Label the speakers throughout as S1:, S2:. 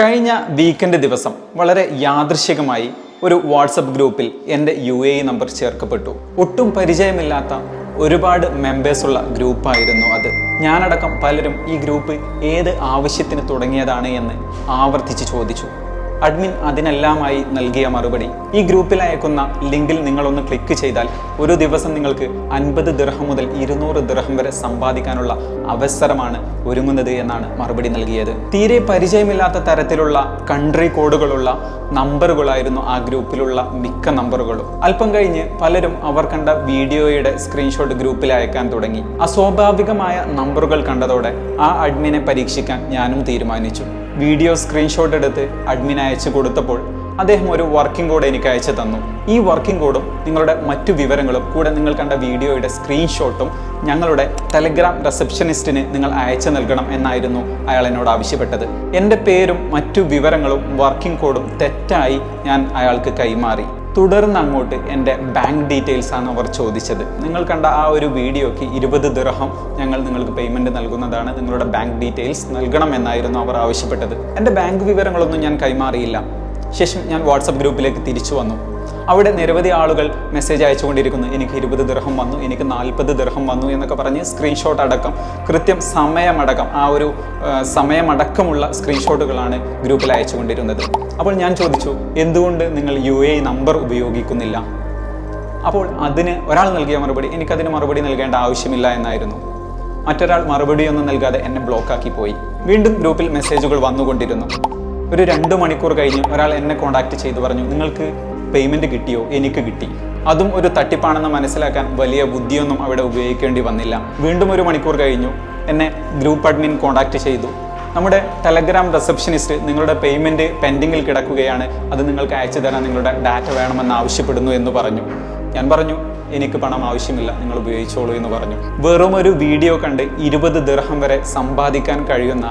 S1: കഴിഞ്ഞ വീക്കെൻഡ് ദിവസം വളരെ യാദൃശികമായി ഒരു വാട്സപ്പ് ഗ്രൂപ്പിൽ എന്റെ യു എ നമ്പർ ചേർക്കപ്പെട്ടു. ഒട്ടും പരിചയമില്ലാത്ത ഒരുപാട് മെമ്പേഴ്സുള്ള ഗ്രൂപ്പായിരുന്നു അത്. ഞാനടക്കം പലരും ഈ ഗ്രൂപ്പ് ഏത് ആവശ്യത്തിന് തുടങ്ങിയതാണ് എന്ന് ആവർത്തിച്ച് ചോദിച്ചു. അഡ്മിൻ അതിനെല്ലാമായി നൽകിയ മറുപടി. ഈ ഗ്രൂപ്പിൽ അയക്കുന്ന ലിങ്കിൽ നിങ്ങളൊന്ന് ക്ലിക്ക് ചെയ്താൽ ഒരു ദിവസം നിങ്ങൾക്ക് അൻപത് ദിർഹം മുതൽ ഇരുന്നൂറ് ദിർഹം വരെ സമ്പാദിക്കാനുള്ള അവസരമാണ് ഒരുങ്ങുന്നത് എന്നാണ് മറുപടി നൽകിയത്. തീരെ പരിചയമില്ലാത്ത തരത്തിലുള്ള കൺട്രി കോഡുകളുള്ള നമ്പറുകളായിരുന്നു ആ ഗ്രൂപ്പിലുള്ള മിക്ക നമ്പറുകളും. അല്പം കഴിഞ്ഞ് പലരും അവർ കണ്ട വീഡിയോയുടെ സ്ക്രീൻഷോട്ട് ഗ്രൂപ്പിൽ അയക്കാൻ തുടങ്ങി. അസ്വാഭാവികമായ നമ്പറുകൾ കണ്ടതോടെ ആ അഡ്മിനെ പരീക്ഷിക്കാൻ ഞാനും തീരുമാനിച്ചു. വീഡിയോ സ്ക്രീൻഷോട്ട് എടുത്ത് അഡ്മിൻ അയച്ചു കൊടുത്തപ്പോൾ അദ്ദേഹം ഒരു വർക്കിംഗ് കോഡ് എനിക്ക് അയച്ചു തന്നു. ഈ വർക്കിംഗ് കോഡും നിങ്ങളുടെ മറ്റു വിവരങ്ങളും കൂടെ നിങ്ങൾ കണ്ട വീഡിയോയുടെ സ്ക്രീൻഷോട്ടും ഞങ്ങളുടെ ടെലഗ്രാം റിസപ്ഷനിസ്റ്റിന് നിങ്ങൾ അയച്ചു നൽകണം എന്നായിരുന്നു അയാൾ എന്നോട് ആവശ്യപ്പെട്ടത്. എന്റെ പേരും മറ്റു വിവരങ്ങളും വർക്കിംഗ് കോഡും തെറ്റായി ഞാൻ അയാൾക്ക് കൈമാറി. തുടർന്ന് അങ്ങോട്ട് എന്റെ ബാങ്ക് ഡീറ്റെയിൽസ് ആണ് അവർ ചോദിച്ചത്. നിങ്ങൾ കണ്ട ആ ഒരു വീഡിയോയ്ക്ക് ഇരുപത് ദിർഹം ഞങ്ങൾ നിങ്ങൾക്ക് പേയ്മെന്റ് നൽകുന്നതാണ്. നിങ്ങളുടെ ബാങ്ക് ഡീറ്റെയിൽസ് നൽകണമെന്നായിരുന്നു അവർ ആവശ്യപ്പെട്ടത്. എന്റെ ബാങ്ക് വിവരങ്ങളൊന്നും ഞാൻ കൈമാറിയില്ല. ശേഷം ഞാൻ വാട്സപ്പ് ഗ്രൂപ്പിലേക്ക് തിരിച്ചു വന്നു. അവിടെ നിരവധി ആളുകൾ മെസ്സേജ് അയച്ചുകൊണ്ടിരിക്കുന്നു. എനിക്ക് ഇരുപത് ദൃഹം വന്നു എനിക്ക് നാൽപ്പത് ദൃഹം വന്നു എന്നൊക്കെ പറഞ്ഞ് സ്ക്രീൻഷോട്ട് അടക്കം കൃത്യം സമയമടക്കം ആ ഒരു സമയമടക്കമുള്ള സ്ക്രീൻഷോട്ടുകളാണ് ഗ്രൂപ്പിൽ അയച്ചുകൊണ്ടിരുന്നത്. അപ്പോൾ ഞാൻ ചോദിച്ചു എന്തുകൊണ്ട് നിങ്ങൾ യു എ നമ്പർ ഉപയോഗിക്കുന്നില്ല? അപ്പോൾ അതിന് ഒരാൾ നൽകിയ മറുപടി എനിക്കതിന് മറുപടി നൽകേണ്ട ആവശ്യമില്ല എന്നായിരുന്നു. മറ്റൊരാൾ മറുപടിയൊന്നും നൽകാതെ എന്നെ ബ്ലോക്കാക്കി പോയി. വീണ്ടും ഗ്രൂപ്പിൽ മെസ്സേജുകൾ വന്നുകൊണ്ടിരുന്നു. ഒരു രണ്ട് മണിക്കൂർ കഴിഞ്ഞ് ഒരാൾ എന്നെ കോൺടാക്ട് ചെയ്ത് പറഞ്ഞു നിങ്ങൾക്ക് പേയ്മെന്റ് കിട്ടിയോ? എനിക്ക് കിട്ടി. അതും ഒരു തട്ടിപ്പാണെന്ന് മനസ്സിലാക്കാൻ വലിയ ബുദ്ധിയൊന്നും അവിടെ ഉപയോഗിക്കേണ്ടി വന്നില്ല. വീണ്ടും ഒരു മണിക്കൂർ കഴിഞ്ഞു എന്നെ ഗ്രൂപ്പ് അഡ്മിൻ കോൺടാക്ട് ചെയ്തു. നമ്മുടെ ടെലഗ്രാം റിസപ്ഷനിസ്റ്റ് നിങ്ങളുടെ പേയ്മെന്റ് പെൻഡിങ്ങിൽ കിടക്കുകയാണ്. അത് നിങ്ങൾക്ക് അയച്ചു തരാൻ നിങ്ങളുടെ ഡാറ്റ വേണമെന്ന് ആവശ്യപ്പെടുന്നു എന്ന് പറഞ്ഞു. ഞാൻ പറഞ്ഞു എനിക്ക് പണം ആവശ്യമില്ല നിങ്ങൾ ഉപയോഗിച്ചോളൂ എന്ന് പറഞ്ഞു. വെറും ഒരു വീഡിയോ കണ്ട് ഇരുപത് ദിർഹം വരെ സമ്പാദിക്കാൻ കഴിയുന്ന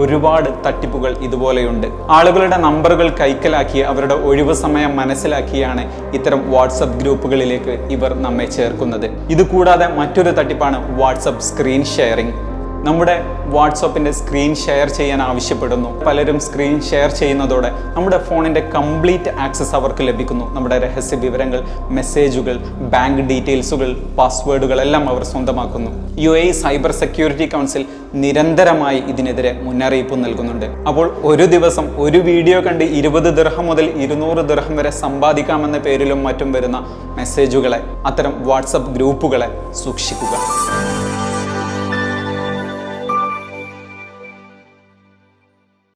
S1: ഒരുപാട് തട്ടിപ്പുകൾ ഇതുപോലെയുണ്ട്. ആളുകളുടെ നമ്പറുകൾ കൈക്കലാക്കി അവരുടെ ഒഴിവ് സമയം മനസ്സിലാക്കിയാണ് ഇത്തരം വാട്സപ്പ് ഗ്രൂപ്പുകളിലേക്ക് ഇവർ നമ്മെ ചേർക്കുന്നത്. ഇത് കൂടാതെ മറ്റൊരു തട്ടിപ്പാണ് വാട്സപ്പ് സ്ക്രീൻ ഷെയറിംഗ്. നമ്മുടെ വാട്സപ്പിന്റെ സ്ക്രീൻ ഷെയർ ചെയ്യാൻ ആവശ്യപ്പെടുന്നു. പലരും സ്ക്രീൻ ഷെയർ ചെയ്യുന്നതോടെ നമ്മുടെ ഫോണിന്റെ കംപ്ലീറ്റ് ആക്സസ് അവർക്ക് ലഭിക്കുന്നു. നമ്മുടെ രഹസ്യ വിവരങ്ങൾ മെസ്സേജുകൾ ബാങ്ക് ഡീറ്റെയിൽസുകൾ പാസ്വേഡുകൾ എല്ലാം അവർ സ്വന്തമാക്കുന്നു. U A cyber security council നിരന്തരമായി ഇതിനെതിരെ മുന്നറിയിപ്പ് നൽകുന്നുണ്ട്. അപ്പോൾ ഒരു ദിവസം ഒരു വീഡിയോ കണ്ട് ഇരുപത് ദർഹം മുതൽ ഇരുന്നൂറ് ദർഹം വരെ സമ്പാദിക്കാമെന്ന പേരിലും മറ്റും വരുന്ന മെസ്സേജുകളെ അത്തരം വാട്സപ്പ് ഗ്രൂപ്പുകളെ സൂക്ഷിക്കുക.